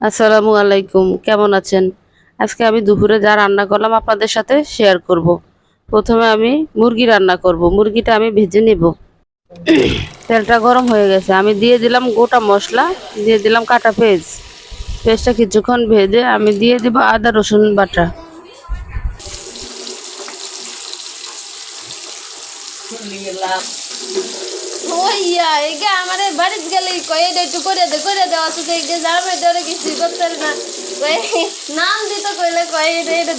আসসালামু আলাইকুম, কেমন আছেন? আজকে আমি দুপুরে যা রান্না করলাম আপনাদের সাথে শেয়ার করব। প্রথমে আমি মুরগি রান্না করব। মুরগিটা আমি ভেজে নেব। তেলটা গরম হয়ে গেছে। আমি দিয়ে দিলাম গোটা মশলা, দিয়ে দিলাম কাটা পেঁয়াজ। পেঁয়াজটা কিছুক্ষণ ভেজে আমি দিয়ে দেবো আদা, রসুন বাটা। ওইয়া এগে আমার বাড়িতে গেলে কয়ে দে একটু করে দে করে দে, অথচ এগে জামে ধরে কিছু করতে না। নাম দিত কইলে কয়ে, এটা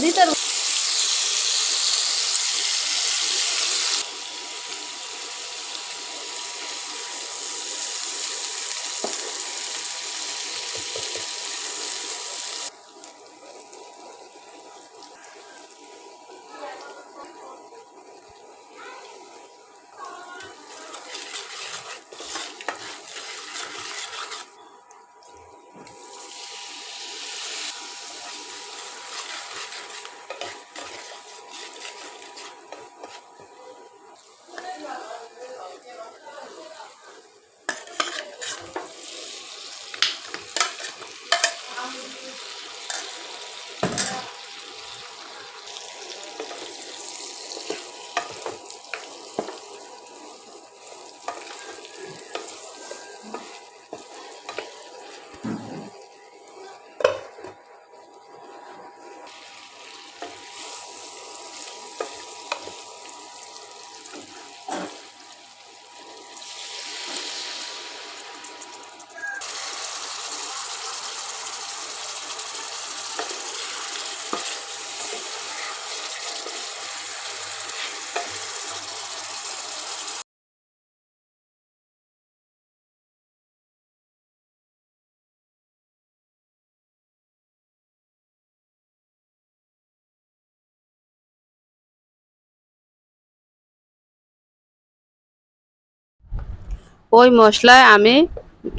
ওই মশলায় আমি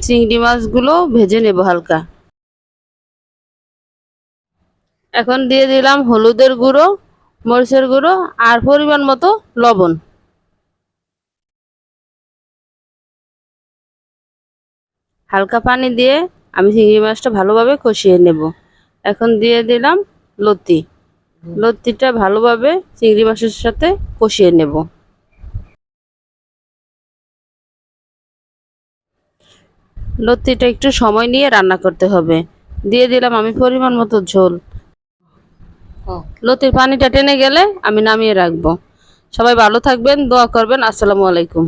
চিংড়ি মাছগুলো ভেজে নেব হালকা। এখন দিয়ে দিলাম হলুদের গুঁড়ো, মরিচের গুঁড়ো আর পরিমাণ মতো লবণ। হালকা পানি দিয়ে আমি চিংড়ি মাছটা ভালোভাবে কষিয়ে নেব। এখন দিয়ে দিলাম লতি। লতিটা ভালোভাবে চিংড়ি মাছের সাথে কষিয়ে নেব। লতিটা একটু সময় নিয়ে রান্না করতে হবে। দিয়ে দিলাম আমি পরিমাণ মতো ঝোল। লতির পানিটা টেনে গেলে আমি নামিয়ে রাখব। সবাই ভালো থাকবেন দোয়া করবেন। আসসালামু আলাইকুম।